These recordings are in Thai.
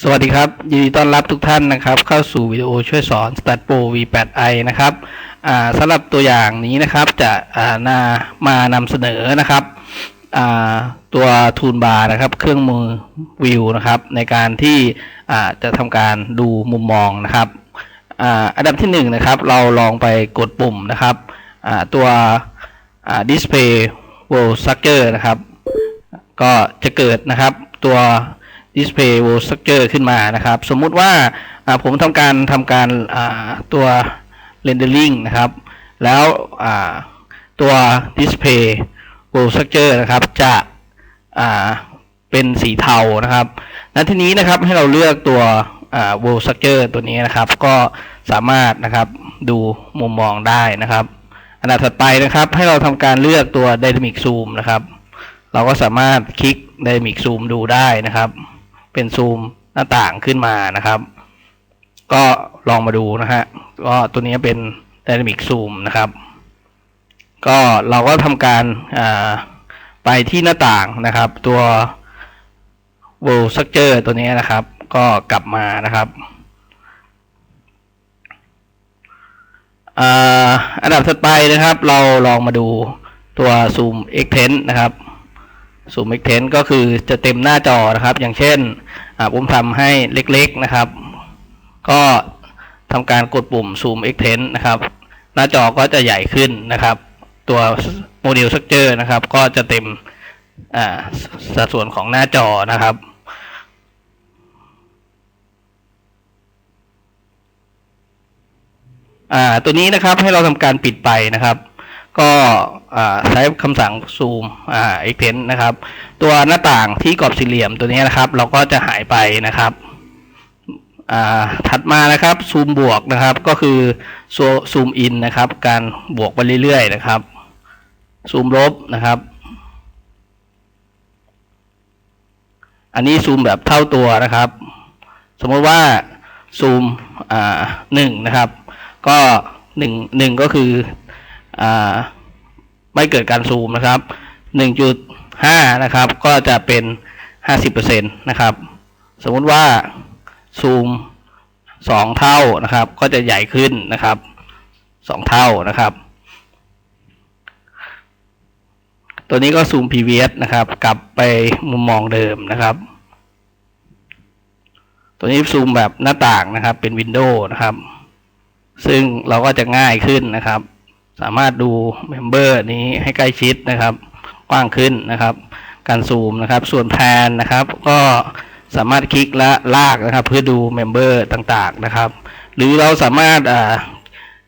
สวัสดีครับ ยินดีต้อนรับทุกท่านนะครับ เข้าสู่วิดีโอช่วยสอน StartPro V8i นะครับสำหรับตัวอย่างนี้นะครับจะอ่านามานำเสนอนะครับตัวทูนบาร์นะครับ เครื่องมือวิวนะครับ ในการที่จะทำการดูมุมมองนะครับอันดับที่หนึ่งนะครับ เราลองไปกดปุ่มนะครับตัว Display World Structure นะครับ ก็จะเกิดนะครับตัว display wall structure ขึ้นมานะครับ สมมุติว่าผมทำการทำการตัว rendering นะครับ แล้วตัว display wall structure นะครับจะเป็นสีเทานะครับณทีนี้นะครับให้เราเลือกตัวอ่า wall structure ตัวนี้นะครับ ก็สามารถนะครับดูมุมมองได้นะครับ อันดับถัดไปนะครับ ให้เราทำการเลือกตัว dynamic zoom นะครับ เราก็สามารถคลิก Dynamic Zoom ดูได้นะครับ เป็นซูมหน้าต่างขึ้นมานะครับ ก็ลองมาดูนะฮะก็ตัวนี้เป็น Dynamic Zoom นะครับ ก็เราก็ทำการไปที่หน้าต่างนะครับ ตัว World Structure ตัวนี้นะครับ ก็กลับมานะครับอันดับถัดไปนะครับ เราลองมาดูตัว Zoom Extend นะครับ ซูม Extend ก็คือจะเต็มหน้าจอนะครับ อย่างเช่นอ่าผมทำให้เล็กๆนะครับ ก็ทำการกดปุ่ม Zoom Extend นะครับ หน้าจอก็จะใหญ่ขึ้นนะครับ ตัวโมเดล Structure นะครับ ก็จะเต็มสัดส่วนของหน้าจอนะครับตัวนี้นะครับให้เราทำการปิดไปนะครับ ก็ใช้คำสั่งซูมอ่า extend นะครับ ตัวหน้าต่างที่กรอบสี่เหลี่ยมตัวนี้นะครับ เราก็จะหายไปนะครับถัดมานะครับซูมบวกนะครับก็คือซูมอินนะครับ การบวกไปเรื่อยๆนะครับซูมลบนะครับ อันนี้ซูมแบบเท่าตัวนะครับ สมมติว่าซูมหนึ่งนะครับ ก็หนึ่งหนึ่งก็คือ ไม่เกิดการซูมนะครับหนึ่งจุดห้านะครับ ก็จะเป็นห้าสิบเปอร์เซ็นต์นะครับ สมมุติว่าซูมสองเท่านะครับ ก็จะใหญ่ขึ้นนะครับสองเท่านะครับ ตัวนี้ก็ซูม PVS นะครับ กลับไปมุมมองเดิมนะครับ ตัวนี้ซูมแบบหน้าต่างนะครับ เป็นวินโดว์นะครับ ซึ่งเราก็จะง่ายขึ้นนะครับ สามารถดูเมมเบอร์นี้ให้ใกล้ชิดนะครับ กว้างขึ้นนะครับ การซูมนะครับ ส่วนแพนนะครับ ก็สามารถคลิกและลากนะครับ เพื่อดูเมมเบอร์ต่างๆนะครับ หรือเราสามารถ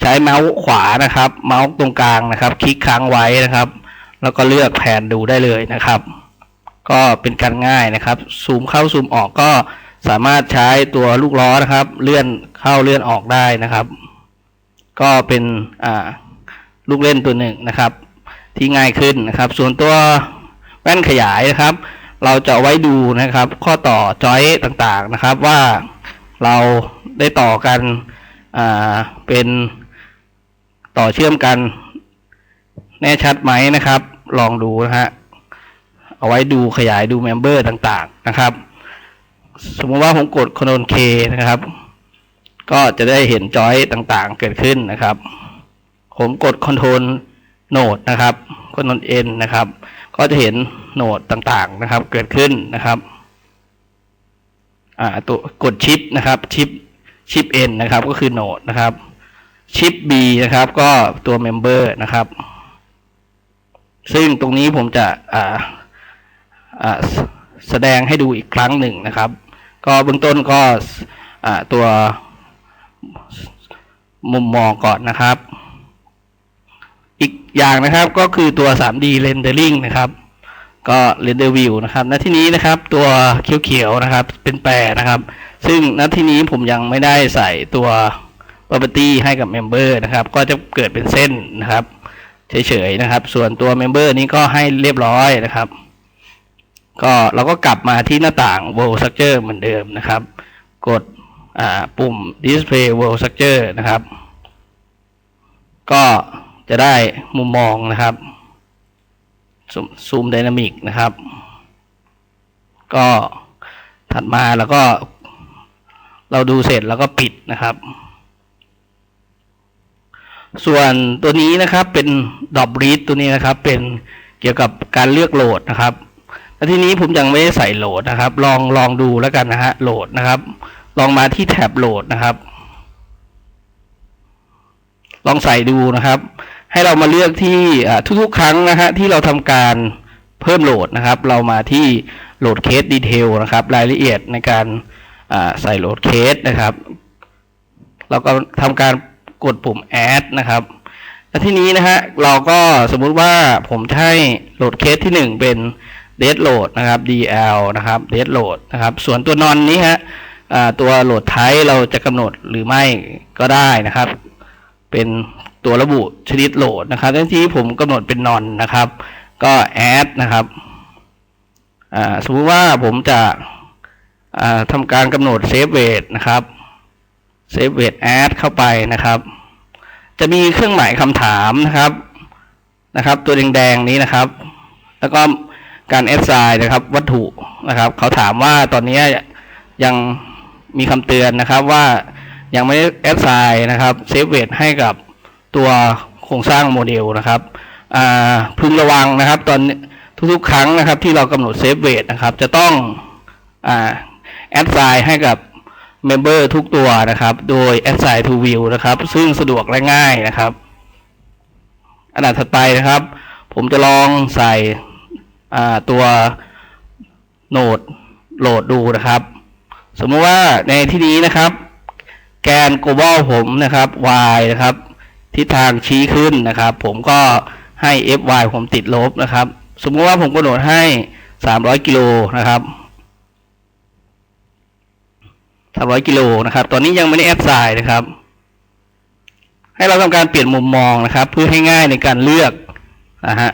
ใช้เมาส์ขวานะครับ เมาส์ตรงกลางนะครับ คลิกค้างไว้นะครับ แล้วก็เลือกแผนดูได้เลยนะครับ ก็เป็นการง่ายนะครับ ซูมเข้าซูมออกก็สามารถใช้ตัวลูกล้อนะครับ เลื่อนเข้าเลื่อนออกได้นะครับ ก็เป็นอ่า ลูกเล่นตัวหนึ่งนะครับ ที่ง่ายขึ้นนะครับ ส่วนตัวแว่นขยายนะครับ เราจะไว้ดูนะครับ ข้อต่อจอยต่างๆนะครับ ว่าเราได้ต่อกันเป็นต่อเชื่อมกัน แน่ชัดไหมนะครับ ลองดูนะฮะเอาไว้ดูขยายดูเมมเบอร์ต่างๆนะครับ สมมติว่าผมกด Ctrl K นะครับ ก็จะได้เห็นจอยต่างๆเกิดขึ้นนะครับ ผมกด Ctrl Node นะครับ Ctrl N นะครับ ก็จะเห็นโนดต่างๆนะครับ เกิดขึ้นนะครับอ่าตัวกดชิปนะครับชิปชิป N นะครับ ก็คือโนดนะครับชิป B นะครับ ก็ตัว Member นะครับ ซึ่งตรงนี้ผมจะอ่าอ่าแสดงให้ดูอีกครั้งหนึ่งนะครับ ก็เบื้องต้นก็ตัวมุมมองก่อนนะครับ อีกอย่างนะครับก็คือตัว 3D rendering นะครับ ก็ render view นะครับณที่นี้นะครับตัวเขียวๆนะครับเป็นแปรนะครับ ซึ่งณที่นี้ผมยังไม่ได้ใส่ตัว property ให้กับ member นะครับ ก็จะเกิดเป็นเส้นนะครับเฉยๆนะครับ ส่วนตัว member นี้ก็ให้เรียบร้อยนะครับ ก็เราก็กลับมาที่หน้าต่าง world structure เหมือนเดิมนะครับ กดปุ่ม display world structure นะครับ ก็ จะได้มุมมองนะครับซูมไดนามิกนะครับ ก็ถัดมาแล้วก็ เราดูเสร็จแล้วก็ปิดนะครับ ส่วนตัวนี้นะครับเป็นดอบรีดตัวนี้นะครับ เป็นเกี่ยวกับการเลือกโหลดนะครับแล้วทีนี้ผมยังไม่ได้ใส่โหลดนะครับ ลองลองดูแล้วกันนะฮะโหลดนะครับ ลองมาที่แท็บโหลดนะครับ ลองใส่ดูนะครับ ให้เรามาเลือกที่ทุกๆ ครั้งนะฮะที่เราทำการเพิ่มโหลดนะครับ เรามาที่โหลดเคสดีเทลนะครับ รายละเอียดในการใส่โหลดเคสนะครับเราก็ทำการกดปุ่ม add นะครับและที่นี้นะฮะเราก็สมมุติว่าผมให้โหลดเคสที่ 1 เป็น dead load นะครับ dl นะครับ dead load นะครับ ส่วนตัวนอนนี้ฮะตัวโหลดไทป์เราจะกำหนดหรือไม่ก็ได้นะครับ เป็นตัวระบุชนิดโหลดนะครับทั้งที่ผมกำหนดเป็นนอนนะครับ ก็ add นะครับอ่าสมมติว่าผมจะอ่าทำการกำหนด save weight นะครับ save weight add เข้าไปนะครับ จะมีเครื่องหมายคำถามนะครับนะครับ ตัวแดงๆนี้นะครับ แล้วก็การ assign นะครับ วัตถุนะครับ เขาถามว่าตอนนี้ยังมีคำเตือนนะครับว่า ยังไม่ได้ assign นะครับ save weight ให้กับตัวโครงสร้างโมเดลนะครับพึงระวังนะครับ ตอนทุกๆ ครั้งนะครับ ที่เรากำหนด save weight นะครับ จะต้องอ่า assign ให้กับ member ทุกตัวนะครับ โดย assign to view นะครับ ซึ่งสะดวกและง่ายนะครับ อันดับถัดไปนะครับ ผมจะลองใส่ตัวโหนดโหลดดูนะครับ สมมติว่าในที่นี้นะครับ แกน global ผมนะครับ y นะครับทิศทางชี้ขึ้นนะครับ ผมก็ให้ fy ผมติดลบนะครับ สมมติว่าผมกำหนดให้ 300 กิโลนะครับ 300 กิโลนะครับ ตอนนี้ยังไม่ได้แอดไซน์นะครับ ให้เราทำการเปลี่ยนมุมมองนะครับ เพื่อให้ง่ายในการเลือกนะฮะ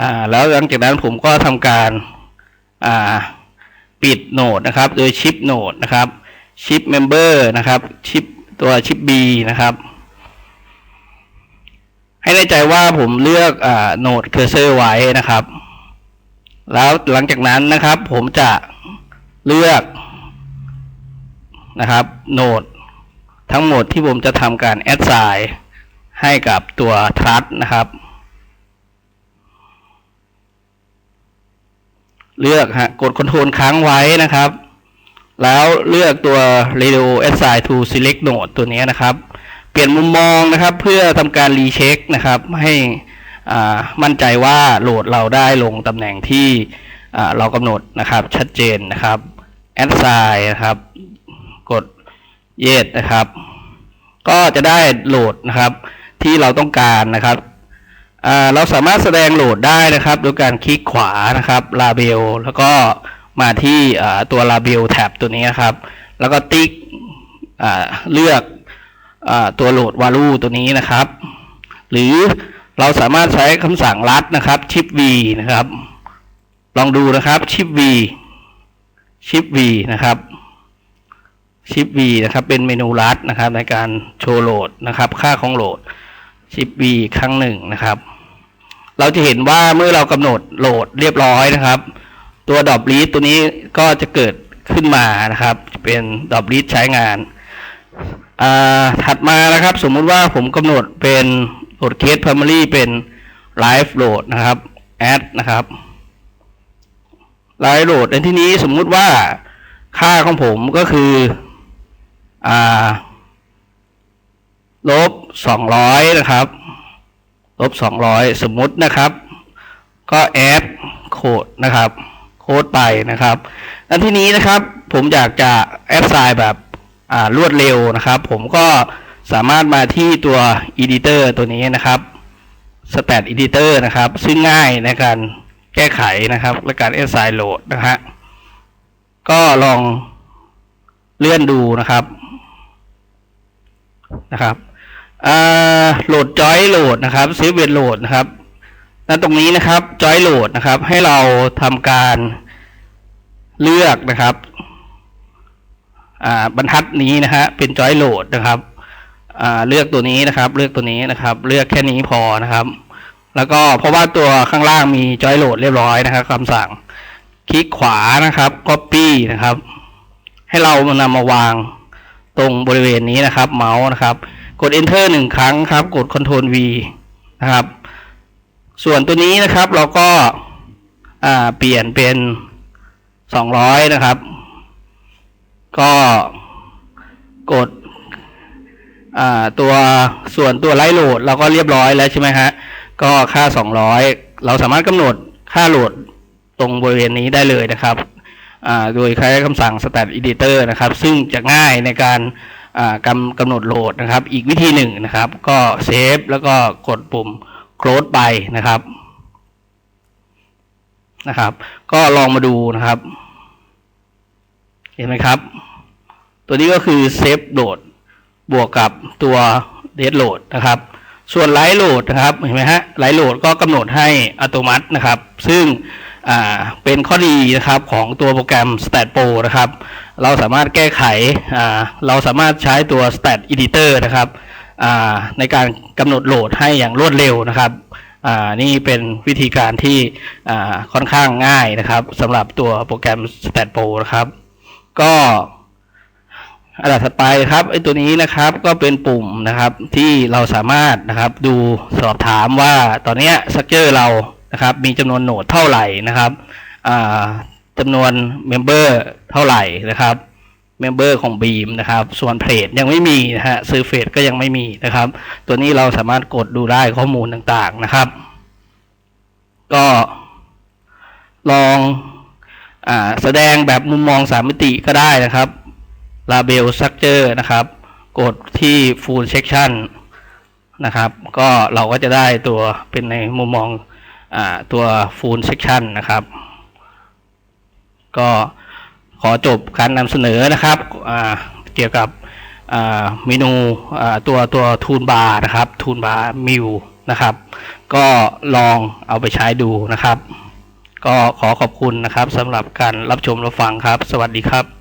อ่าแล้วหลังจากนั้นผมก็ทำการอ่า ปิดโหนดนะครับ โดยชิปโหนดนะครับชิปเมมเบอร์นะครับชิปตัวชิป B นะครับ ให้แน่ใจว่าผมเลือกอ่าโหนดเคอร์เซอร์ไว้นะครับ แล้วหลังจากนั้นนะครับ ผมจะเลือกนะครับโหนดทั้งหมดที่ผมจะทำการแอดไซน์ให้กับตัวทรัสนะครับ เลือกฮะกดคอนโทรลค้างไว้นะครับ แล้วเลือกตัว radio assign to select node ตัวนี้นะครับ เปลี่ยนมุมมองนะครับ เพื่อทำการรีเช็คนะครับ ให้อ่ามั่นใจว่าโหลดเราได้ลงตำแหน่งที่อ่าเรากำหนดนะครับ ชัดเจนนะครับ assign นะครับ กด yes นะครับ ก็จะได้โหลดนะครับที่เราต้องการนะครับ เราสามารถแสดงโหลดได้นะครับโดยการคลิกขวานะครับ label แล้วก็มาที่ตัว label tab ตัวนี้นครับ แล้วก็ติ๊กเลือกอตัวโหลด value ตัวนี้นะครับ หรือเราสามารถใช้คำสั่งลัดนะครับ shift v นะครับ ลองดูนะครับ shift v shift v นะครับ shift v นะครับ เป็นเมนูลัดนะครับ ในการโชว์โหลดนะครับ ค่าของโหลดชิป V ครั้งหนึ่งนะครับ เราจะเห็นว่าเมื่อเรากำหนดโหลดเรียบร้อยนะครับ ตัวดอบลีดตัวนี้ก็จะเกิดขึ้นมานะครับ เป็นดอบลีดใช้งานถัดมานะครับ สมมุติว่าผมกำหนดเป็นโหลดเคส primary เป็น live load นะครับ add นะครับ live load ในที่นี้สมมุติว่าค่าของผมก็คืออลบสองร้อยนะครับ ลบสองร้อยสมมุตินะครับ ก็แอดโคดนะครับโค้ดไปนะครับแล้วทีนี้นะครับผมอยากจะแอดไซน์แบบอ่ารวดเร็วนะครับ ผมก็สามารถมาที่ตัว Editor ตัวนี้นะครับ Stat Editor นะครับ ซึ่งง่ายในการแก้ไขนะครับ และการแอดไซน์โหลดนะฮะก็ลองเลื่อนดูนะครับนะครับ โหลดจอยโหลดนะครับเซฟเวนโหลดนะครับณตรงนี้นะครับจอยโหลดนะครับ ให้เราทำการเลือกนะครับบรรทัดนี้นะฮะเป็นจอยโหลดนะครับเลือกตัวนี้นะครับ เลือกตัวนี้นะครับ เลือกแค่นี้พอนะครับ แล้วก็เพราะว่าตัวข้างล่างมีจอยโหลดเรียบร้อยนะครับคำสั่งคลิกขวานะครับ copy นะครับ ให้เรานำมาวางตรงบริเวณนี้นะครับ เมาส์นะครับ กด enter หนึ่งครั้งครับ กด control V นะครับ ส่วนตัวนี้นะครับเราก็าเปลี่ยนเป็น200นะครับ ก็กดตัวส่วนตัวไลท์โหลดเราก็เรียบร้อยแล้วใช่ไหมฮะ ก็ค่า 200 เราสามารถกำหนดค่าโหลดตรงบริเวณนี้ได้เลยนะครับ โดยใช้คำสั่ง start editor นะครับ ซึ่งจะง่ายในการ กำกำหนดโหลดนะครับ อีกวิธีหนึ่งนะครับ ก็เซฟแล้วก็กดปุ่ม close ไปนะครับนะครับ ก็ลองมาดูนะครับ เห็นไหมครับ ตัวนี้ก็คือเซฟโหลดบวกกับตัวเดดโหลดนะครับ ส่วนไลท์โหลดนะครับเห็นไหมฮะไลท์โหลดก็กำหนดให้อัตโนมัตินะครับ ซึ่งเป็นข้อดีนะครับของตัวโปรแกรม Stat Pro นะครับ เราสามารถแก้ไข เราสามารถใช้ตัว Stat Editor นะครับในการกำหนดโหลดให้อย่างรวดเร็วนะครับนี่เป็นวิธีการที่ค่อนข้างง่ายนะครับสำหรับตัวโปรแกรม Stat Pro นะครับ ก็อันดับถัดไปครับไอ้ตัวนี้นะครับก็เป็นปุ่มนะครับที่เราสามารถนะครับดูสอบถามว่าตอนนี้สักเจอร์เรานะครับมีจำนวนโหนดเท่าไหร่นะครับ จำนวนเมมเบอร์เท่าไหร่นะครับเมมเบอร์ของบีมนะครับ ส่วนเพจยังไม่มีนะฮะซื้อเฟจก็ยังไม่มีนะครับ ตัวนี้เราสามารถกดดูได้ข้อมูลต่างๆนะครับ ก็ลองอแสดงแบบมุมมองสามมิติก็ได้นะครับ Label Structure นะครับ กดที่ Full Section นะครับ ก็เราก็จะได้ตัวเป็นในมุมมองอตัว Full Section นะครับ ก็ขอจบการนำเสนอนะครับเกี่ยวกับเมนูตัวตัวทูนบาร์นะครับทูนบาร์มิวนะครับ ก็ลองเอาไปใช้ดูนะครับ ก็ขอขอบคุณนะครับสำหรับการรับชมรับฟังครับ สวัสดีครับ